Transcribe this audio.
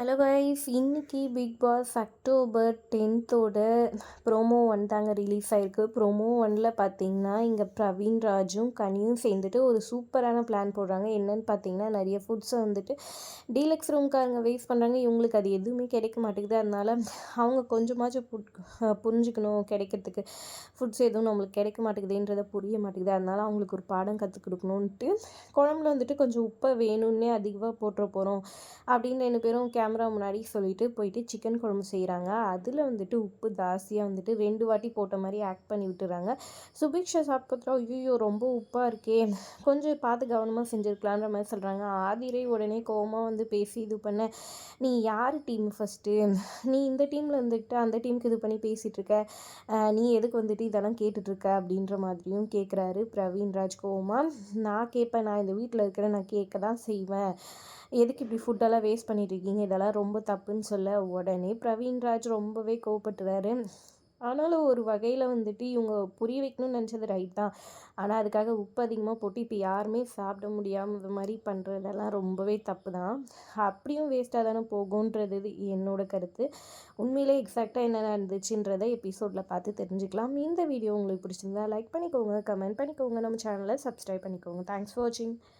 Hello guys இன்னைக்கு big pass October டென்த்தோட promo one தாங்க ரிலீஸ் ஆயிருக்கு. ப்ரோமோ ஒனில் பார்த்தீங்கன்னா இங்கே பிரவீன் ராஜும் கனியும் சேர்ந்துட்டு ஒரு சூப்பரான பிளான் போடுறாங்க. என்னன்னு பார்த்தீங்கன்னா நிறைய ஃபுட்ஸை வந்துட்டு டீலக்ஸ் ரூம்காரங்க வேஸ்ட் பண்ணுறாங்க இவங்களுக்கு அது எதுவுமே கிடைக்க மாட்டேங்குது. அதனால அவங்க கொஞ்சமாச்சும் புரிஞ்சுக்கணும் கிடைக்கிறதுக்கு. ஃபுட்ஸ் எதுவும் நம்மளுக்கு கிடைக்க மாட்டேங்குதுன்றதை புரிய மாட்டேங்குது. அதனால அவங்களுக்கு ஒரு பாடம் கற்றுக் கொடுக்கணுன்ட்டு குழம்புல வந்துட்டு கொஞ்சம் உப்பை வேணும்னே அதிகமாக போட்டுற போகிறோம் அப்படின்னு ரெண்டு பேரும் கேமரா முன்னாடி சொல்லிட்டு போயிட்டு சிக்கன் குழம்பு செய்கிறாங்க அதில் வந்துட்டு உப்பு ஜாஸ்தியாக வந்துட்டு ரெண்டு வாட்டி போட்ட மாதிரி ஆக்ட் பண்ணி விட்டுறாங்க. சுபிக்ஷா சாப்பிட்டு ஐயோ ரொம்ப உப்பாக இருக்கே. கொஞ்சம் பார்த்து கவனமாக செஞ்சுருக்கலான்ற மாதிரி சொல்கிறாங்க ஆதிரை உடனே கோவமாக வந்து பேசி இது பண்ண நீ யார் டீம் ஃபஸ்ட்டு நீ இந்த டீமில் இருந்துக்கிட்டு அந்த டீமுக்கு இது பண்ணி பேசிகிட்டு இருக்க. நீ எதுக்கு வந்துட்டு இதெல்லாம் கேட்டுட்ருக்க அப்படின்ற மாதிரியும் கேட்குறாரு பிரவீன் ராஜ் கோவமா. நான் கேட்பேன் நான் இந்த வீட்டில் இருக்கிற நான் கேட்க தான் செய்வேன். எதுக்கு இப்படி ஃபுட்டெல்லாம் வேஸ்ட் பண்ணிட்டு இருக்கீங்க? இதெல்லாம் ரொம்ப தப்புன்னு சொல்ல உடனே பிரவீன் ராஜ் ரொம்பவே கோவப்பட்டுறாரு ஆனாலும் ஒரு வகையில் வந்துட்டு இவங்க புரிய வைக்கணும்னு நினச்சது ரைட் தான். ஆனால் அதுக்காக உப்பு அதிகமாக போட்டு இப்போ யாருமே சாப்பிட முடியாமல் இது மாதிரி பண்ணுறதெல்லாம் ரொம்பவே தப்பு தான். அப்படியும் வேஸ்ட்டாக தானே போகுன்றது என்னோட கருத்து. உண்மையிலே எக்ஸாக்டாக என்ன நடந்துச்சுன்றதை எபிசோடில் பார்த்து தெரிஞ்சுக்கலாம். இந்த வீடியோ உங்களுக்கு பிடிச்சிருந்தா லைக் பண்ணிக்கோங்க கமெண்ட் பண்ணிக்கோங்க. நம்ம சேனலை சப்ஸ்கிரைப் பண்ணிக்கோங்க. தேங்க்ஸ் ஃபார் வாட்சிங்